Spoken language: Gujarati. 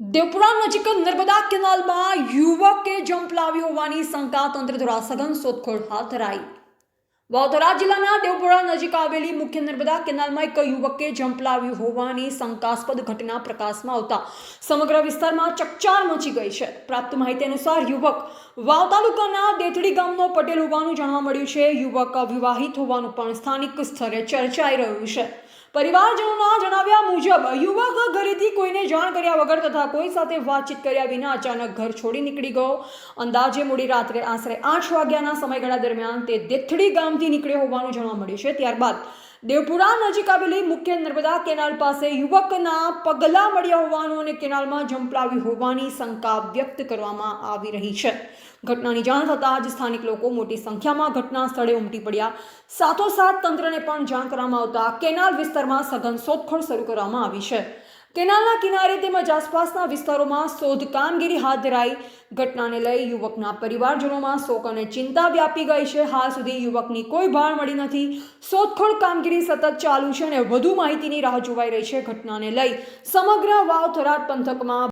દેવપુરા નજીક નર્મદા કેનાલમાં યુવકે જંપ લાવી હોવાની શંકા તંત્ર દ્વારા સઘન શોધખોળ હાથ ધરાઈ. વડોદરા જિલ્લાના દેવપુરા નજીક આવેલી મુખ્ય નર્મદા કેનાલમાં એક યુવકે જંપ લાવ્યું હોવાની શંકાસ્પદ ઘટના પ્રકાશમાં આવતા સમગ્ર વિસ્તારમાં ચકચાર મચી ગઈ છે. પ્રાપ્ત માહિતી અનુસાર યુવક વાવ તાલુકાના દેથડી ગામનો પટેલ હોવાનું જાણવા મળ્યું છે. યુવક વિવાહિત હોવાનું પણ સ્થાનિક સ્તરે ચર્ચાઈ રહ્યું છે. પરિવારજનોના જણાવ્યા મુજબ, યુવક ઘરેથી કોઈને જાણ કર્યા વગર તથા કોઈ સાથે વાતચીત કર્યા વિના અચાનક ઘર છોડી નીકળી ગયો. અંદાજે મોડી રાત્રે આશરે આઠ વાગ્યાના સમયગાળા દરમિયાન તે દેથડી ગામથી નીકળ્યો હોવાનું જાણવા મળ્યું છે. ત્યારબાદ દેવપુરા નજીક આવેલી મુખ્ય નર્મદા કેનાલ પાસે યુવકના પગલા મળ્યા હોવાનું અને કેનાલમાં ઝંપલાવી હોવાની શંકા વ્યક્ત કરવામાં આવી રહી છે. ઘટનાની જાણ થતાં જ સ્થાનિક લોકો મોટી સંખ્યામાં ઘટના સ્થળે ઉમટી પડ્યા. સાથોસાથ તંત્રને પણ જાણ કરવામાં આવતા કેનાલ વિસ્તારમાં સઘન શોધખોળ શરૂ કરવામાં આવી છે. કેનાલના કિનારે તેમજ આસપાસના વિસ્તારોમાં શોધ કામગીરી હાથ ધરાઈ ઘટનાને લઈ યુવકના પરિવારજનોમાં શોક અને ચિંતા વ્યાપી ગઈ છે. હાલ સુધી યુવકની કોઈ ભાળ મળી નથી. શોધખોળ કામગીરી સતત ચાલુ છે અને વધુ માહિતીની રાહ જોવાઈ રહી છે. ઘટનાને લઈ સમગ્ર વાવ થરાદ પંથકમાં